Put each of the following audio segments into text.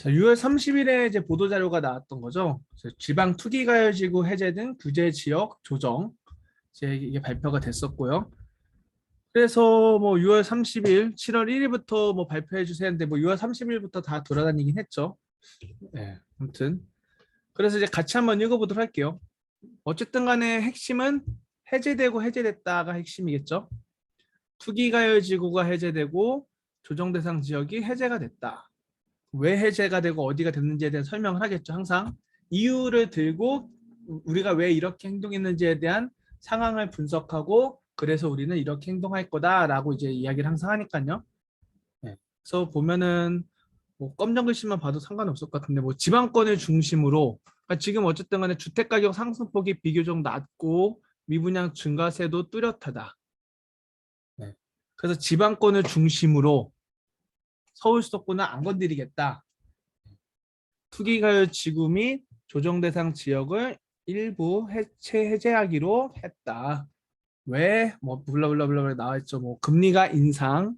자, 6월 30일에 이제 보도 자료가 나왔던 거죠. 지방 투기 가열 지구 해제 등 규제 지역 조정 이제 이게 발표가 됐었고요. 그래서 뭐 6월 30일, 7월 1일부터 뭐 발표해 주세요 했는데 뭐 6월 30일부터 다 돌아다니긴 했죠. 네, 아무튼 그래서 이제 같이 한번 읽어보도록 할게요. 어쨌든 간에 핵심은 해제되고 해제됐다가 핵심이겠죠. 투기 가열 지구가 해제되고 조정 대상 지역이 해제가 됐다. 왜 해제가 되고 어디가 됐는지에 대한 설명을 하겠죠. 항상 이유를 들고 우리가 왜 이렇게 행동했는지에 대한 상황을 분석하고 그래서 우리는 이렇게 행동할 거다라고 이제 이야기를 항상 하니까요. 네. 그래서 보면은 뭐 검정 글씨만 봐도 상관없을 것 같은데 뭐 지방권을 중심으로 그러니까 지금 어쨌든 간에 주택 가격 상승폭이 비교적 낮고 미분양 증가세도 뚜렷하다. 네. 그래서 지방권을 중심으로 서울 수도권은 안 건드리겠다. 투기가열 지구 및 조정 대상 지역을 일부 해체 해제하기로 했다. 왜? 뭐 블라블라블라 나와 있죠. 뭐 금리가 인상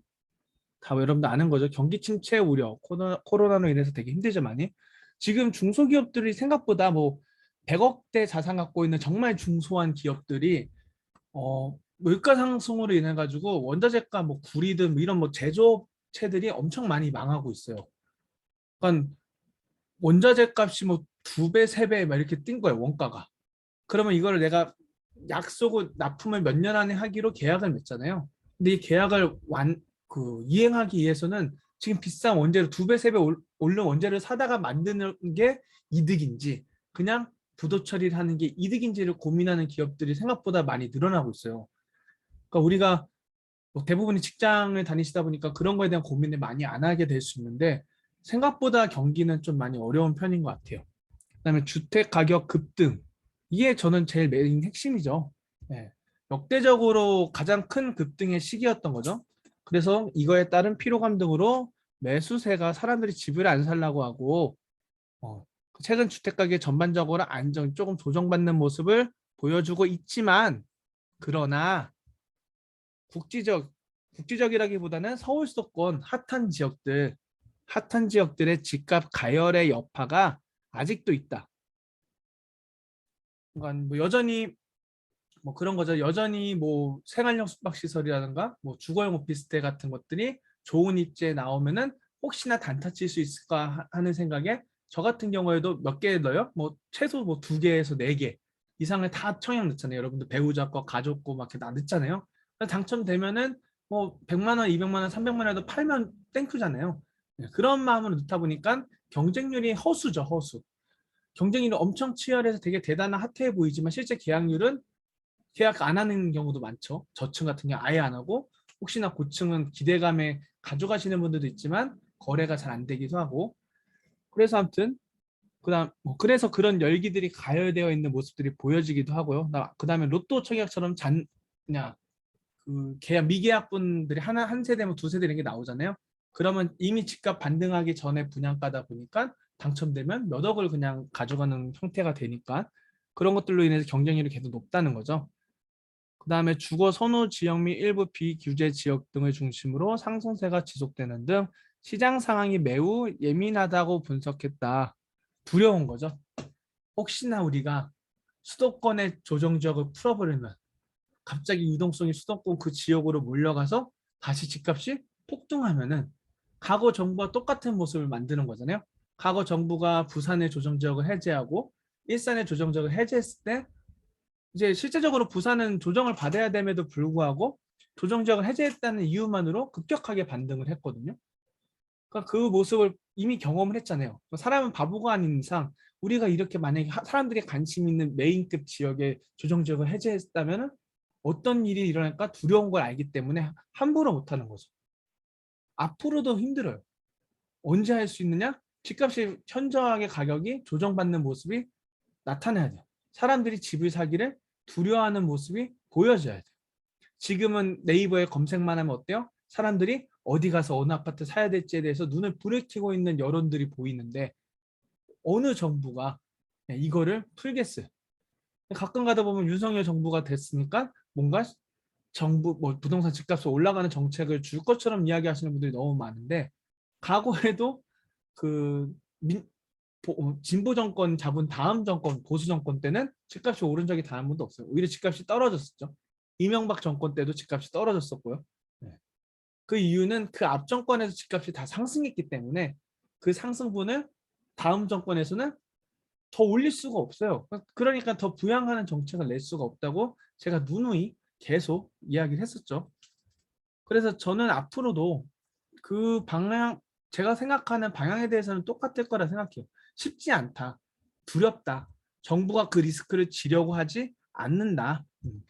다 여러분들 아는 거죠. 경기 침체 우려 코로나, 코로나로 인해서 되게 힘들죠 많이. 지금 중소기업들이 생각보다 뭐 100억대 자산 갖고 있는 정말 중소한 기업들이 어 물가 상승으로 인해 가지고 원자재가 뭐 구리든 뭐 이런 뭐 제조업 체들이 엄청 많이 망하고 있어요. 그러니까 원자재 값이 뭐 두 배, 세 배 막 이렇게 뛴 거예요, 원가가. 그러면 이거를 내가 약속을 납품을 몇 년 안에 하기로 계약을 맺잖아요. 근데 이 계약을 완 그 이행하기 위해서는 지금 비싼 원재료 두 배, 세배 오른 원재료를 사다가 만드는 게 이득인지 그냥 부도 처리를 하는 게 이득인지를 고민하는 기업들이 생각보다 많이 늘어나고 있어요. 그러니까 우리가 뭐 대부분이 직장을 다니시다 보니까 그런 거에 대한 고민을 많이 안 하게 될 수 있는데 생각보다 경기는 좀 많이 어려운 편인 것 같아요. 그다음에 주택 가격 급등 이게 저는 제일 메인 핵심이죠. 네. 역대적으로 가장 큰 급등의 시기였던 거죠. 그래서 이거에 따른 피로감 등으로 매수세가 사람들이 집을 안 살라고 하고 어, 최근 주택 가격 전반적으로 안정 조금 조정받는 모습을 보여주고 있지만 그러나 국지적 국지적이라기보다는 서울 수도권 핫한 지역들 핫한 지역들의 집값 가열의 여파가 아직도 있다. 그러니까 뭐 여전히 뭐 그런 거죠. 여전히 뭐 생활형 숙박시설이라든가 뭐 주거용 오피스텔 같은 것들이 좋은 입지에 나오면은 혹시나 단타 칠 수 있을까 하는 생각에 저 같은 경우에도 몇 개 넣어요? 뭐 최소 뭐 두 개에서 네 개 이상을 다 청약 넣잖아요. 여러분들 배우자 거 가족 거 막 이렇게 다 넣잖아요. 당첨되면은 뭐 100만 원, 200만 원, 300만 원에도 팔면 땡큐잖아요. 네, 그런 마음으로 넣다 보니까 경쟁률이 허수죠, 허수. 경쟁률이 엄청 치열해서 되게 대단한 핫해 보이지만 실제 계약률은 계약 안 하는 경우도 많죠. 저층 같은 경우 아예 안 하고 혹시나 고층은 기대감에 가져가시는 분들도 있지만 거래가 잘 안 되기도 하고 그래서 아무튼 그다음 뭐 그래서 그런 열기들이 가열되어 있는 모습들이 보여지기도 하고요. 그다음에 로또 청약처럼 잔 그냥 그 계약 미계약 분들이 하나 한 세대면 두 세대 이런 게 나오잖아요. 그러면 이미 집값 반등하기 전에 분양가다 보니까 당첨되면 몇 억을 그냥 가져가는 형태가 되니까 그런 것들로 인해서 경쟁률이 계속 높다는 거죠. 그 다음에 주거 선호 지역 및 일부 비규제 지역 등을 중심으로 상승세가 지속되는 등 시장 상황이 매우 예민하다고 분석했다. 두려운 거죠. 혹시나 우리가 수도권의 조정 지역을 풀어버리면 갑자기 유동성이 수도권 그 지역으로 몰려가서 다시 집값이 폭등하면은 과거 정부와 똑같은 모습을 만드는 거잖아요. 과거 정부가 부산의 조정 지역을 해제하고 일산의 조정 지역을 해제했을 때 이제 실제적으로 부산은 조정을 받아야 됨에도 불구하고 조정 지역을 해제했다는 이유만으로 급격하게 반등을 했거든요. 그러니까 그 모습을 이미 경험을 했잖아요. 사람은 바보가 아닌 이상 우리가 이렇게 만약에 사람들이 관심 있는 메인급 지역의 조정 지역을 해제했다면 어떤 일이 일어날까 두려운 걸 알기 때문에 함부로 못하는 거죠. 앞으로도 힘들어요. 언제 할 수 있느냐? 집값이 현저하게 가격이 조정받는 모습이 나타나야 돼요. 사람들이 집을 사기를 두려워하는 모습이 보여져야 돼요. 지금은 네이버에 검색만 하면 어때요? 사람들이 어디 가서 어느 아파트 사야 될지에 대해서 눈을 부르키고 있는 여론들이 보이는데 어느 정부가 이거를 풀겠어요. 가끔 가다 보면 윤석열 정부가 됐으니까 뭔가 정부 뭐 부동산 집값이 올라가는 정책을 줄 것처럼 이야기하시는 분들이 너무 많은데 과거에도 그 민, 보- 어, 진보 정권 잡은 다음 정권 보수 정권 때는 집값이 오른 적이 단 한 번도 없어요. 오히려 집값이 떨어졌었죠. 이명박 정권 때도 집값이 떨어졌었고요. 네. 그 이유는 그 앞 정권에서 집값이 다 상승했기 때문에 그 상승분을 다음 정권에서는 더 올릴 수가 없어요. 그러니까 더 부양하는 정책을 낼 수가 없다고 제가 누누이 계속 이야기를 했었죠. 그래서 저는 앞으로도 그 방향 제가 생각하는 방향에 대해서는 똑같을 거라 생각해요. 쉽지 않다. 두렵다. 정부가 그 리스크를 지려고 하지 않는다. 음.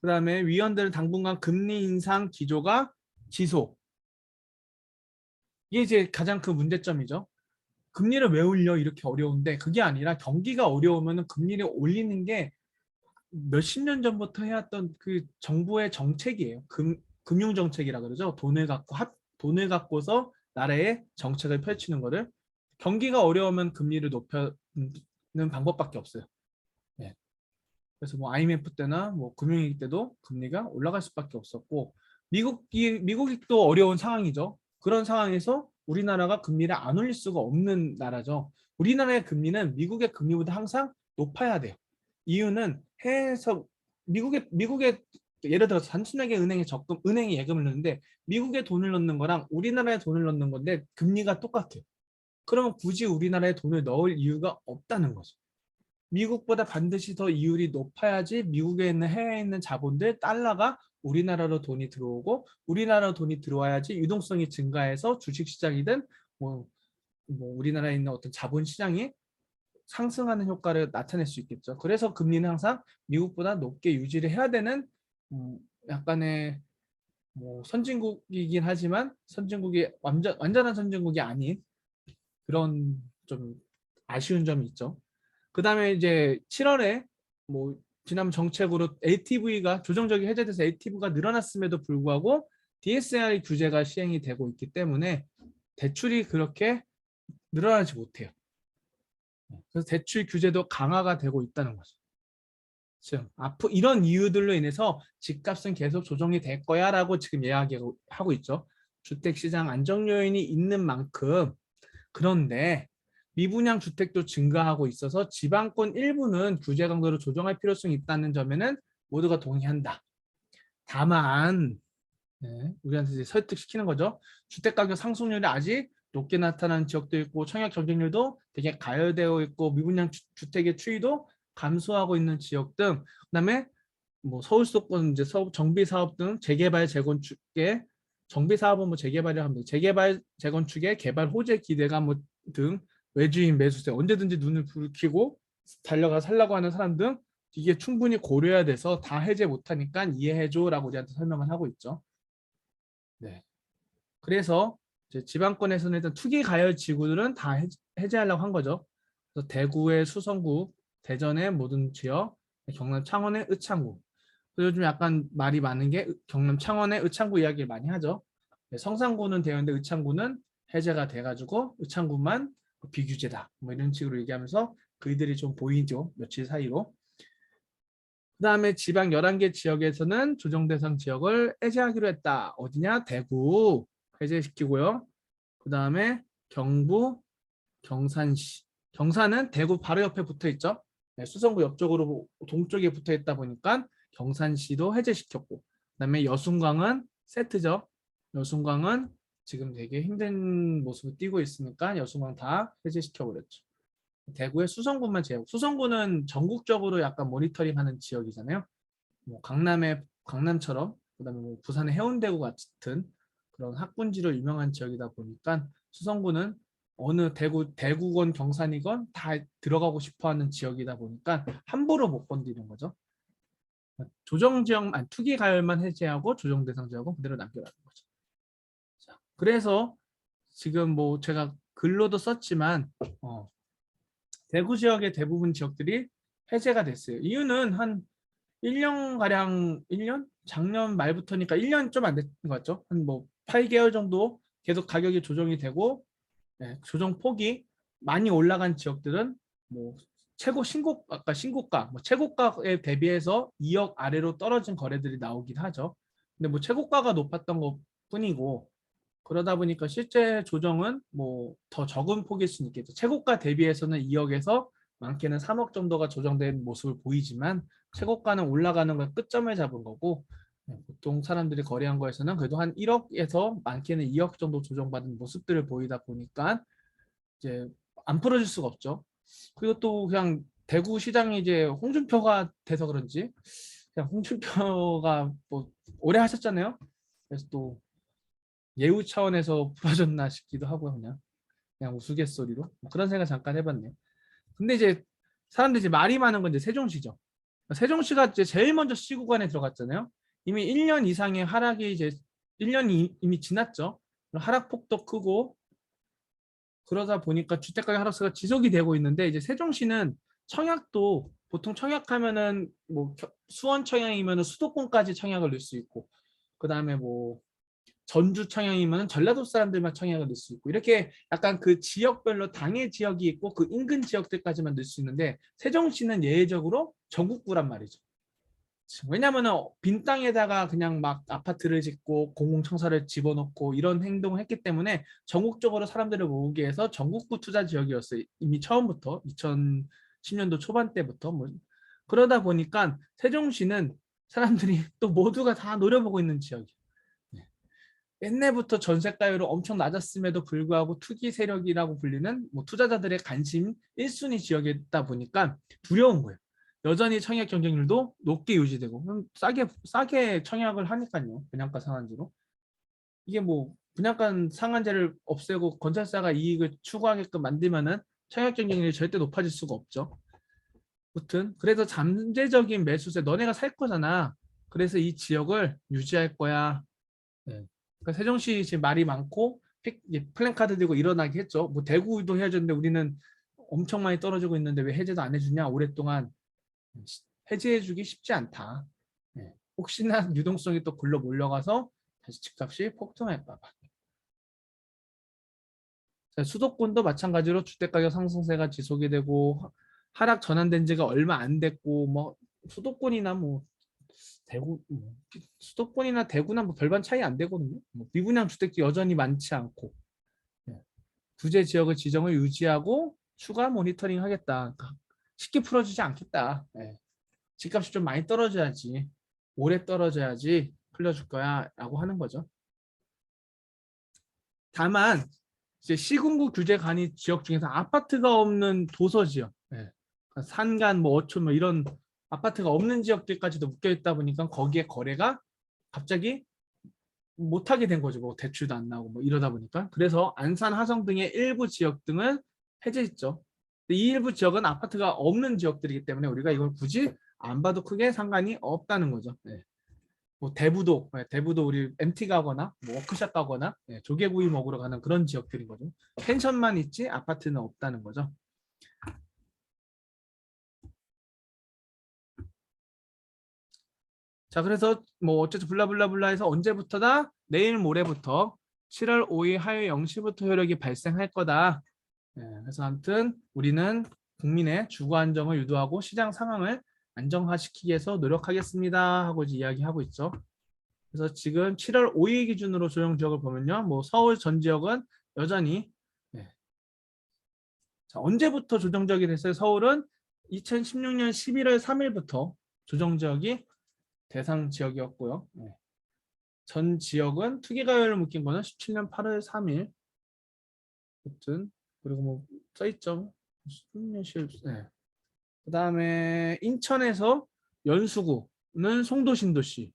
그다음에 위원들 당분간 금리 인상 기조가 지속. 이게 이제 가장 큰 문제점이죠. 금리를 왜 올려 이렇게 어려운데 그게 아니라 경기가 어려우면 금리를 올리는 게 몇십 년 전부터 해왔던 그 정부의 정책이에요. 금, 금융 정책이라 그러죠. 돈을 갖고 합, 돈을 갖고서 나라의 정책을 펼치는 거를 경기가 어려우면 금리를 높여는 방법밖에 없어요. 네. 그래서 뭐 IMF 때나 뭐 금융위기 때도 금리가 올라갈 수밖에 없었고 미국이 미국이 또 어려운 상황이죠. 그런 상황에서 우리나라가 금리를 안 올릴 수가 없는 나라죠. 우리나라의 금리는 미국의 금리보다 항상 높아야 돼요. 이유는 해외에서 미국의 미국의 예를 들어서 단순하게 은행에 적금 은행에 예금을 넣는데 미국에 돈을 넣는 거랑 우리나라에 돈을 넣는 건데 금리가 똑같아요. 그러면 굳이 우리나라에 돈을 넣을 이유가 없다는 거죠. 미국보다 반드시 더 이율이 높아야지 미국에 있는 해외에 있는 자본들 달러가 우리나라로 돈이 들어오고 우리나라로 돈이 들어와야지 유동성이 증가해서 주식시장이든 뭐, 뭐 우리나라에 있는 어떤 자본 시장이 상승하는 효과를 나타낼 수 있겠죠. 그래서 금리는 항상 미국보다 높게 유지를 해야 되는 음, 약간의 뭐 선진국이긴 하지만 선진국이 완전 완전한 선진국이 아닌 그런 좀 아쉬운 점이 있죠. 그 다음에 이제 7월에 뭐 지난 정책으로 ATV가 조정적이 해제돼서 ATV가 늘어났음에도 불구하고 DSR 규제가 시행이 되고 있기 때문에 대출이 그렇게 늘어나지 못해요. 그래서 대출 규제도 강화가 되고 있다는 거죠. 지금 앞으로 이런 이유들로 인해서 집값은 계속 조정이 될 거야라고 지금 이야기하고 있죠. 주택시장 안정 요인이 있는 만큼 그런데 미분양 주택도 증가하고 있어서 지방권 일부는 규제 강도를 조정할 필요성이 있다는 점에는 모두가 동의한다. 다만 네, 우리한테 이제 설득시키는 거죠. 주택가격 상승률이 아직 높게 나타나는 지역도 있고 청약 경쟁률도 되게 가열되어 있고 미분양 주, 주택의 추이도 감소하고 있는 지역 등 그다음에 뭐 서울 수도권 이제 서, 정비 사업 등 재개발 재건축에 정비 사업은 뭐 재개발을 합니다. 재개발 재건축에 개발 호재 기대감 뭐등 외주인 매수세 언제든지 눈을 붉히고 달려가 살라고 하는 사람 등 이게 충분히 고려해야 돼서 다 해제 못하니까 이해해줘라고 우리한테 설명을 하고 있죠. 네. 그래서 이제 지방권에서는 일단 투기 가열 지구들은 다 해제, 해제하려고 한 거죠. 그래서 대구의 수성구, 대전의 모든 지역, 경남 창원의 의창구. 요즘 약간 말이 많은 게 경남 창원의 의창구 이야기를 많이 하죠. 네, 성산구는 되었는데 의창구는 해제가 돼가지고 의창구만 비규제다. 뭐 이런 식으로 얘기하면서 그이들이 좀 보이죠. 며칠 사이로. 그 다음에 지방 11개 지역에서는 조정 대상 지역을 해제하기로 했다. 어디냐? 대구 해제시키고요. 그 다음에 경부, 경산시. 경산은 대구 바로 옆에 붙어 있죠. 네, 수성구 옆쪽으로 동쪽에 붙어 있다 보니까 경산시도 해제시켰고 그 다음에 여순광은 세트죠. 여순광은 지금 되게 힘든 모습을 띄고 있으니까 여순광 다 해제시켜 버렸죠. 대구의 수성구만 제외. 수성구는 전국적으로 약간 모니터링하는 지역이잖아요. 뭐 강남의 강남처럼 그다음에 뭐 부산의 해운대구 같은 그런 학군지로 유명한 지역이다 보니까 수성구는 어느 대구 대구건 경산이건 다 들어가고 싶어하는 지역이다 보니까 함부로 못 건드리는 거죠. 조정 지역 아니 투기 가열만 해제하고 조정 대상 지역은 그대로 남겨라는 거죠. 자, 그래서 지금 뭐 제가 글로도 썼지만 어, 대구 지역의 대부분 지역들이 해제가 됐어요. 이유는 한 1년 가량 1년 작년 말부터니까 1년 좀 안 된 것 같죠. 한 뭐 8개월 정도 계속 가격이 조정이 되고 네, 조정 폭이 많이 올라간 지역들은 뭐 최고 신고 아까 신고가 뭐 최고가에 대비해서 2억 아래로 떨어진 거래들이 나오긴 하죠. 근데 뭐 최고가가 높았던 것 뿐이고 그러다 보니까 실제 조정은 뭐 더 적은 폭일 수는 있겠죠. 최고가 대비해서는 2억에서 많게는 3억 정도가 조정된 모습을 보이지만 최고가는 올라가는 걸 끝점을 잡은 거고 네, 보통 사람들이 거래한 거에서는 그래도 한 1억에서 많게는 2억 정도 조정받은 모습들을 보이다 보니까 이제 안 풀어질 수가 없죠. 그리고 또 그냥 대구 시장이 이제 홍준표가 돼서 그런지 그냥 홍준표가 뭐 오래 하셨잖아요. 그래서 또 예우 차원에서 풀어졌나 싶기도 하고요. 그냥 그냥 우스갯소리로 뭐 그런 생각 잠깐 해봤네요. 근데 이제 사람들이 이제 말이 많은 건 이제 세종시죠. 세종시가 이제 제일 먼저 시 구간에 들어갔잖아요. 이미 1년 이상의 하락이 이제 1년이 이미 지났죠. 하락폭도 크고 그러다 보니까 주택가격 하락세가 지속이 되고 있는데 이제 세종시는 청약도 보통 청약하면은 뭐 겨- 수원 청약이면은 수도권까지 청약을 넣을 수 있고 그 다음에 뭐 전주 청약이면은 전라도 사람들만 청약을 넣을 수 있고 이렇게 약간 그 지역별로 당의 지역이 있고 그 인근 지역들까지만 넣을 수 있는데 세종시는 예외적으로 전국구란 말이죠. 왜냐면은 빈 땅에다가 그냥 막 아파트를 짓고 공공청사를 집어넣고 이런 행동을 했기 때문에 전국적으로 사람들을 모으기 위해서 전국구 투자 지역이었어요. 이미 처음부터 2010년도 초반 때부터 뭐 그러다 보니까 세종시는 사람들이 또 모두가 다 노려보고 있는 지역이에요. 네. 옛날부터 전세가율이 엄청 낮았음에도 불구하고 투기 세력이라고 불리는 뭐 투자자들의 관심 1순위 지역이다 보니까 두려운 거예요. 여전히 청약 경쟁률도 높게 유지되고 싸게 싸게 청약을 하니까요. 분양가 상한제로. 이게 뭐 분양가 상한제를 없애고 건설사가 이익을 추구하게끔 만들면은 청약 경쟁률이 절대 높아질 수가 없죠. 아무튼 그래서 잠재적인 매수세 너네가 살 거잖아. 그래서 이 지역을 유지할 거야. 네. 그러니까 세종시 지금 말이 많고 플랜카드 들고 일어나게 했죠. 뭐 대구도 해야 되는데 우리는 엄청 많이 떨어지고 있는데 왜 해제도 안 해주냐 오랫동안 해제해주기 쉽지 않다. 네. 혹시나 유동성이 또 굴러 몰려가서 다시 집값이 폭등할까봐. 자, 수도권도 마찬가지로 주택가격 상승세가 지속이 되고 하- 하락 전환된 지가 얼마 안 됐고 뭐 수도권이나 뭐 대구 뭐 수도권이나 대구나 뭐 별반 차이 안 되거든요. 뭐 미분양 주택도 여전히 많지 않고 예. 부재 지역의 지정을 유지하고 추가 모니터링 하겠다. 그러니까 쉽게 풀어주지 않겠다. 예. 집값이 좀 많이 떨어져야지 오래 떨어져야지 풀려줄 거야 라고 하는 거죠. 다만 이제 시군구 규제 간이 지역 중에서 아파트가 없는 도서 지역, 예. 그러니까 산간, 뭐 어촌 뭐 이런 아파트가 없는 지역들까지도 묶여 있다 보니까 거기에 거래가 갑자기 못하게 된 거죠. 뭐 대출도 안 나오고 뭐 이러다 보니까 그래서 안산, 화성 등의 일부 지역 등을 해제했죠. 이 일부 지역은 아파트가 없는 지역들이기 때문에 우리가 이걸 굳이 안 봐도 크게 상관이 없다는 거죠. 네. 뭐 대부도, 네, 대부도 우리 MT 가거나 뭐 워크샵 가거나 네, 조개구이 먹으러 가는 그런 지역들인 거죠. 펜션만 있지 아파트는 없다는 거죠. 자, 그래서 뭐 어쨌든 블라블라블라 해서 언제부터다? 내일 모레부터 7월 5일 화요일 0시부터 효력이 발생할 거다. 예, 그래서 아무튼 우리는 국민의 주거 안정을 유도하고 시장 상황을 안정화시키기 위해서 노력하겠습니다 하고 이야기하고 있죠. 그래서 지금 7월 5일 기준으로 조정 지역을 보면요. 뭐 서울 전 지역은 여전히 예. 자, 언제부터 조정 지역이 됐어요? 서울은 2016년 11월 3일부터 조정 지역이 대상 지역이었고요. 네. 전 지역은 투기가율을 묶인 거는 17년 8월 3일. 아무튼 그리고 뭐 써있죠. 16년 10. 네. 그 다음에 인천에서 연수구는 송도 신도시.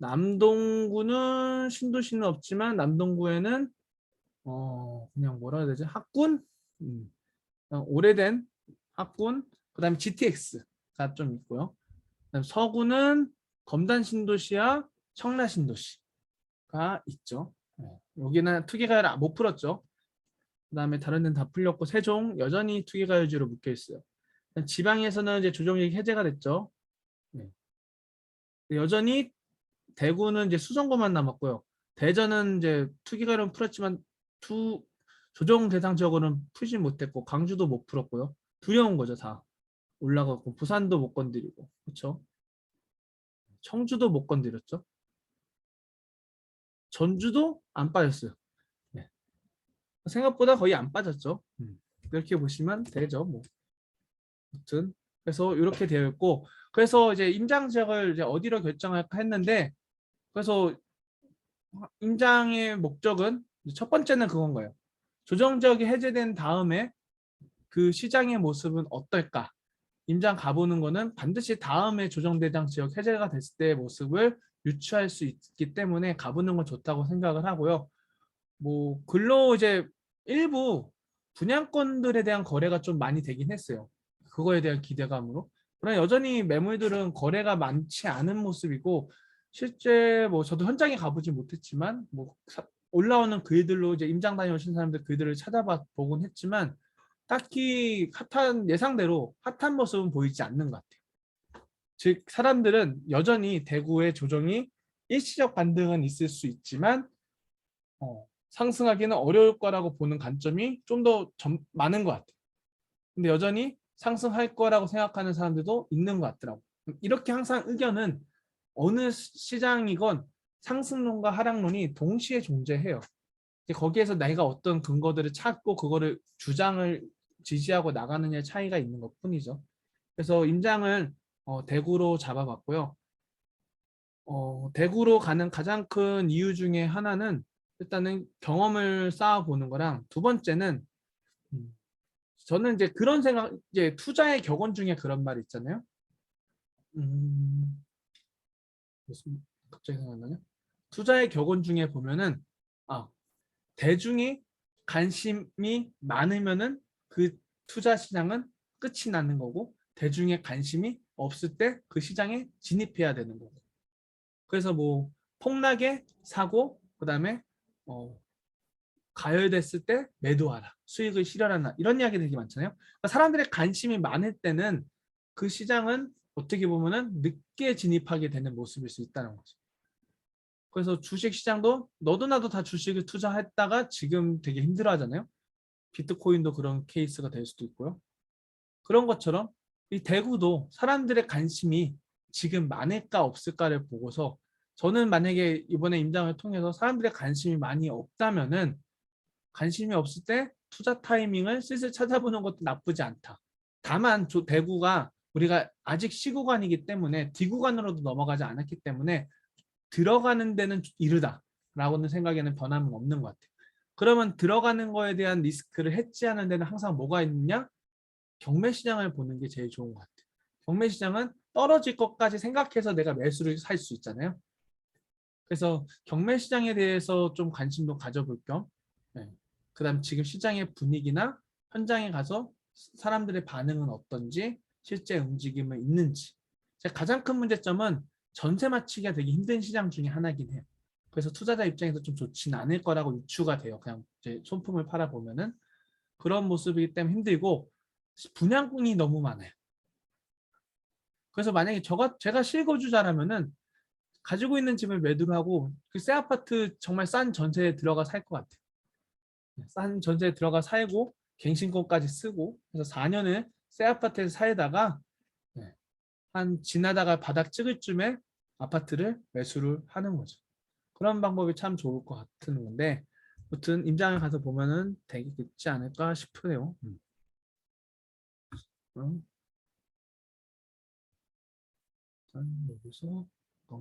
남동구는 신도시는 없지만 남동구에는 어 그냥 뭐라 해야 되지? 학군, 음, 오래된 학군. 그 다음에 GTX가 좀 있고요. 그다음 서구는 검단 신도시와 청라 신도시가 있죠. 네. 여기는 투기가율 못 풀었죠. 그 다음에 다른 데는 다 풀렸고 세종 여전히 투기가율제로 묶여 있어요. 지방에서는 이제 조정액이 해제가 됐죠. 네. 여전히 대구는 이제 수성구만 남았고요. 대전은 이제 투기가율은 풀었지만 투 조정 대상 지역으로는 풀지 못했고 광주도 못 풀었고요. 두려운 거죠 다. 올라가고 부산도 못 건드리고 그렇죠. 청주도 못 건드렸죠. 전주도 안 빠졌어요. 네. 생각보다 거의 안 빠졌죠. 음. 이렇게 보시면 되죠. 뭐. 아무튼 그래서 이렇게 되어 있고 그래서 이제 임장 지역을 이제 어디로 결정할까 했는데 그래서 임장의 목적은 첫 번째는 그건 거예요. 조정 지역이 해제된 다음에 그 시장의 모습은 어떨까? 임장 가보는 거는 반드시 다음에 조정대장 지역 해제가 됐을 때의 모습을 유추할 수 있기 때문에 가보는 건 좋다고 생각을 하고요. 뭐 글로 이제 일부 분양권들에 대한 거래가 좀 많이 되긴 했어요. 그거에 대한 기대감으로. 그러나 여전히 매물들은 거래가 많지 않은 모습이고 실제 뭐 저도 현장에 가보지 못했지만 뭐 사- 올라오는 글들로 이제 임장 다녀오신 사람들 글들을 찾아봐 보곤 했지만 딱히 핫한 예상대로 핫한 모습은 보이지 않는 것 같아요. 즉 사람들은 여전히 대구의 조정이 일시적 반등은 있을 수 있지만 어, 상승하기는 어려울 거라고 보는 관점이 좀 더 많은 것 같아요. 근데 여전히 상승할 거라고 생각하는 사람들도 있는 것 같더라고. 이렇게 항상 의견은 어느 시- 시장이건 상승론과 하락론이 동시에 존재해요. 거기에서 내가 어떤 근거들을 찾고 그거를 주장을 지지하고 나가느냐의 차이가 있는 것 뿐이죠. 그래서 임장을 어, 대구로 잡아봤고요. 어, 대구로 가는 가장 큰 이유 중에 하나는 일단은 경험을 쌓아보는 거랑 두 번째는 음, 저는 이제 그런 생각, 이제 투자의 격언 중에 그런 말 있잖아요. 음, 갑자기 생각나냐? 투자의 격언 중에 보면은 아 대중이 관심이 많으면은 그 투자 시장은 끝이 나는 거고 대중의 관심이 없을 때 그 시장에 진입해야 되는 거고. 그래서 뭐 폭락에 사고 그 다음에 어, 가열됐을 때 매도하라 수익을 실현하라 이런 이야기 되게 많잖아요. 그러니까 사람들의 관심이 많을 때는 그 시장은 어떻게 보면 은 늦게 진입하게 되는 모습일 수 있다는 거죠. 그래서 주식 시장도 너도 나도 다 주식을 투자했다가 지금 되게 힘들어 하잖아요. 비트코인도 그런 케이스가 될 수도 있고요. 그런 것처럼 이 대구도 사람들의 관심이 지금 많을까 없을까를 보고서 저는 만약에 이번에 임장을 통해서 사람들의 관심이 많이 없다면은 관심이 없을 때 투자 타이밍을 슬슬 찾아보는 것도 나쁘지 않다. 다만 조- 대구가 우리가 아직 시구간이기 때문에 D구간으로도 넘어가지 않았기 때문에 들어가는 데는 이르다라고는 생각에는 변함은 없는 것 같아요. 그러면 들어가는 거에 대한 리스크를 해지하는 데는 항상 뭐가 있느냐? 경매 시장을 보는 게 제일 좋은 것 같아요. 경매 시장은 떨어질 것까지 생각해서 내가 매수를 살 수 있잖아요. 그래서 경매 시장에 대해서 좀 관심도 가져볼 겸, 네. 그다음 지금 시장의 분위기나 현장에 가서 사람들의 반응은 어떤지, 실제 움직임은 있는지. 제 가장 큰 문제점은 전세 맞추기가 되게 힘든 시장 중에 하나긴 해요. 그래서 투자자 입장에서 좀 좋지는 않을 거라고 유추가 돼요. 그냥 이제 손품을 팔아 보면은 그런 모습이기 때문에 힘들고 분양꾼이 너무 많아요. 그래서 만약에 저가 제가 실거주자라면은 가지고 있는 집을 매도를 하고 그 새 아파트 정말 싼 전세에 들어가 살 것 같아요. 싼 전세에 들어가 살고 갱신권까지 쓰고 그래서 4년을 새 아파트에서 살다가 네, 한 지나다가 바닥 찍을 쯤에 아파트를 매수를 하는 거죠. 그런 방법이 참 좋을 것 같은 건데 아무튼 임장에 가서 보면은 되게 있지 않을까 싶으네요. 음. 일단 여기서